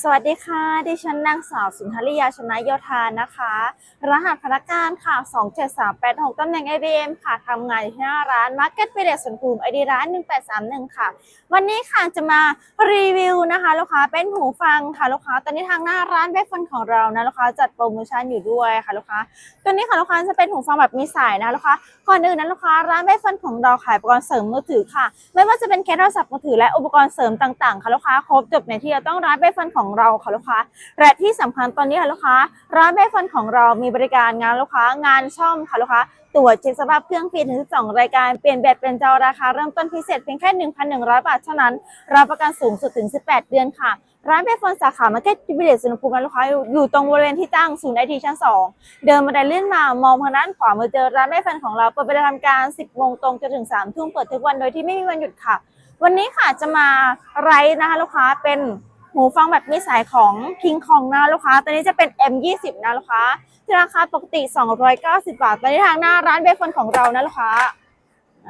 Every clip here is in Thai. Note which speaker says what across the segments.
Speaker 1: สวัสดีค่ะ ดิฉันนางสาวสุนทริยาชนะโยธานะคะ รหัสพนักงานค่ะ 27386ตำแหน่ง IBM ค่ะทำงานอยู่ที่หน้าร้าน Market p e r i o d สวนภูมิ ID ร้าน 1831 ค่ะ วันนี้ค่ะจะมารีวิวนะคะ ลูกค้าเป็นหูฟังค่ะ ลูกค้า ตอนนี้ทางหน้าร้านเบฟนของเรานะ ลูกค้าจัดโปรโมชั่นอยู่ด้วยค่ะ ลูกค้า ตัวนี้ค่ะลูกค้าจะเป็นหูฟังแบบมีสายนะลูกค้า ก่อนอื่นนะลูกค้าร้านเบฟนของเราขายอุปกรณ์เสริมมือถือค่ะ ไม่ว่าจะเป็นเคสโทรศัพท์มือถือและอุปกรณ์เสริมต่างๆ ค่ะ ลูกค้าครบจบในที่เราต้องร้านเบฟนของเราค่ะลูกค้าและที่สำคัญตอนนี้ค่ะลูกค้า ร้านเบฟนของเรามีบริการงานลูกค้างานซ่อมค่ะลูกค้าตรวจเช็คสภาพเครื่องฟรีถึง2รายการเปลี่ยนแบบเป็นเจ้าราคาเริ่มต้นพิเศษเพียงแค่ 1,100 บาทเท่านั้นรับประกันสูงสุดถึง 18 เดือนค่ะร้านเบฟนสาขามาร์เก็ตจิบิเลตสุนภูมินะลูกค้าอยู่ตรงบริเวณที่ตั้งศูนย์ไอทีชั้น 2 เดินบันได้เลื่อนมามองทางด้านขวามือเจอร้านเบฟนของเราเปิดเป็นทำการ 10 โมงตรงจนถึง 3 ทุ่มเปิดทุกวันโดยที่ไม่มีวันหยุดค่ะ วันนี้ค่ะจะมาไลฟ์นะคะลูกค้าเป็น หูฟังแบบมีสายของ King Kong นะลูกค้า ตัวนี้จะเป็น M20 นะลูกค้าที่ราคาปกติ 290 บาทตอนนี้ทางหน้าร้านเบฟนของเรานะลูกค้า ไหน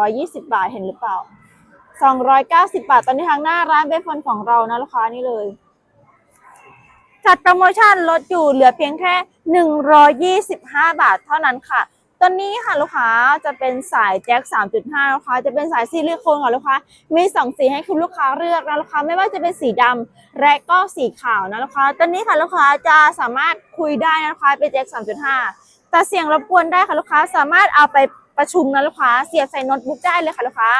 Speaker 1: 220 บาทเห็นหรือเปล่า 290 บาท ตอนนี้ทางหน้าร้านเบฟนของเรานะลูกค้านี่เลยจัดโปรโมชั่นลดอยู่เหลือเพียงแค่ 125 บาทเท่านั้นค่ะ ตัวนี้ค่ะลูกค้าจะเป็นสายแจ็ค 3.5ลูกค้าจะเป็นสายซิลิโคนค่ะลูกค้า มี2สีให้คุณลูกค้าเลือกนะลูกค้าไม่ว่าจะเป็นสีดำและก็สีขาวนะลูกค้าตัวนี้ค่ะลูกค้าจะสามารถคุยได้นะลูกค้าเป็นแจ็ค 3.5 แต่เสียงรบกวนได้ค่ะลูกค้าสามารถเอาไปประชุมนะลูกค้าเสียบใส่โน้ตบุ๊กได้เลยค่ะลูกค้า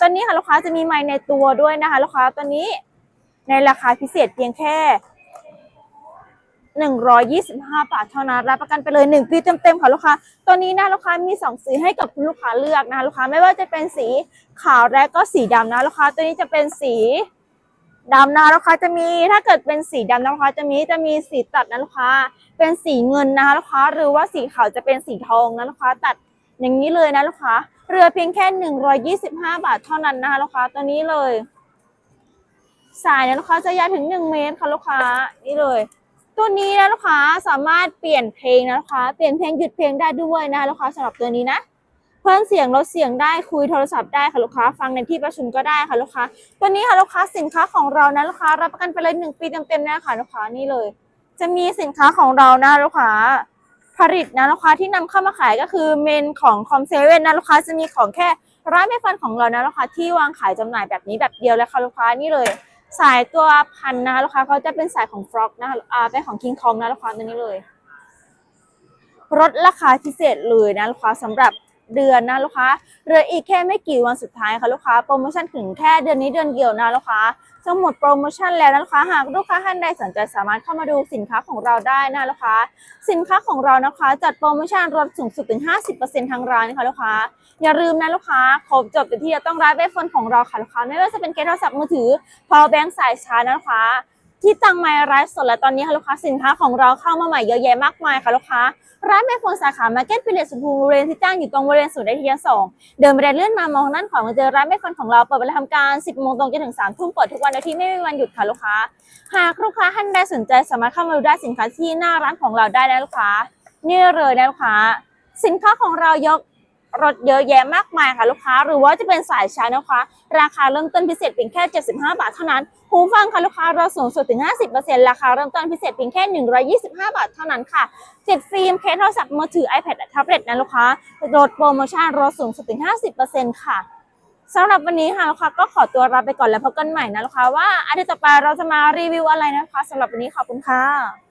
Speaker 1: ตัวนี้ค่ะลูกค้าจะมีไมค์ในตัวด้วยนะคะลูกค้าตัวนี้ในราคาพิเศษเพียงแค่ 125 บาทเท่านั้นรับประกันไปเลย 1 ปีเต็มๆค่ะลูกค้าตัวนี้นะลูกค้ามี 2 สีให้กับคุณลูกค้าเลือกนะคะลูกค้าไม่ว่าจะเป็นสีขาวและก็สีดำนะลูกค้าตัวนี้จะเป็นสีดำนะลูกค้าจะมีถ้าเกิดเป็นสีดำนะลูกค้าจะมีจะมีสีตัดนะลูกค้าเป็นสีเงินนะคะลูกค้าหรือว่าสีขาวจะเป็นสีทองนะลูกค้าตัดอย่างนี้เลยนะลูกค้าเรือเพียงแค่ 125 บาทเท่านั้นนะคะลูกค้าตัวนี้เลย สายนะลูกค้าจะยาวถึง 1 เมตรค่ะลูกค้านี่เลย ตัวนี้นะลูกค้าสามารถเปลี่ยนเพลงนะลูกค้าเปลี่ยนเพลงหยุดเพลงได้ด้วยนะลูกค้าสำหรับตัวนี้นะเพิ่มเสียงลดเสียงได้คุยโทรศัพท์ได้ค่ะลูกค้าฟังในที่ประชุมก็ได้ค่ะลูกค้าตัวนี้ค่ะลูกค้าสินค้าของเรานะลูกค้ารับประกันไปเลยหนึ่งปีเต็มๆนะคะลูกค้านี่เลย จะมีสินค้าของเรานะลูกค้าผลิตนะลูกค้าที่นำเข้ามาขายก็คือเมนของคอมเซเว่นนะลูกค้าจะมีของแค่ร้านแม่ฟันของเรานะลูกค้าที่วางขายจำหน่ายแบบนี้แบบเดียวเลยค่ะลูกค้านี่เลย สายตัวพันนะคะลูกค้าเขาจะเป็นสายของฟล็อกนะคะอ่าเป็นของคิงคองนะลูกค้าตัวนี้เลยลดราคาพิเศษเลยนะลูกค้าสำหรับเดือนนะลูกค้าเหลืออีกแค่ไม่กี่วันสุดท้ายค่ะลูกค้าโปรโมชั่นถึงแค่เดือนนี้เดือนเดียวนะลูกค้า จะหมดโปรโมชั่นแล้วนะคะหากลูกค้าท่านใดสนใจสามารถเข้ามาดูสินค้าของเราได้นะลูกค้าสินค้าของเรานะคะจัดโปรโมชั่นลดสูงสุดถึง 50%ทางร้านค่ะลูกค้าอย่าลืมนะลูกค้าครบจบแต่ที่จะต้องร้านเบฟนของเราค่ะลูกค้าไม่ว่าจะเป็นเกสโทรศัพท์มือถือพอแบงค์สายชาร์จนะลูกค้า ที่ตั้งไมค์ไลฟ์สดและตอนนี้ค่ะลูกค้าสินค้าของเราเข้ามาใหม่เยอะแยะมากมายค่ะลูกค้า ร้านเบฟนสาขามาร์เก็ตพิเลสภูมิบริเวณที่ตั้งอยู่ตรงบริเวณศูนย์ไอทีสองเดินไปได้เลื่อนมามองด้านขวามาเจอร้านเบฟนของเราเปิดบริกาทำการ 10โมงตรงจนถึง3ทุ่มเปิดทุกวันโดยที่ไม่มีวันหยุดค่ะลูกค้า หากลูกค้าท่านใดสนใจสามารถเข้ามาดูได้สินค้าที่หน้าร้านของเราได้นะลูกค้า นี่เลยนะลูกค้า สินค้าของเรายก รถเยอะแยะมากมายค่ะลูกค้า หรือว่าจะเป็นสายชาร์จนะคะ ราคาเริ่มต้นพิเศษเพียงแค่ 75 บาทเท่านั้นหูฟังค่ะลูกค้าเราสูงสุดถึง 50%ราคาเริ่มต้นพิเศษเพียงแค่ 125 บาทเท่านั้นค่ะติดฟิล์มเคสโทรศัพท์มือถือ iPad แท็บเล็ตนะลูกค้าลดโปรโมชั่นลดสูงสุดถึง 50%ค่ะสำหรับวันนี้ค่ะลูกค้าก็ขอตัวลาไปก่อนแล้วพบกันใหม่นะลูกค้าว่าอาทิตย์ต่อไปเราจะมารีวิวอะไรนะคะสำหรับวันนี้ขอบคุณค่ะ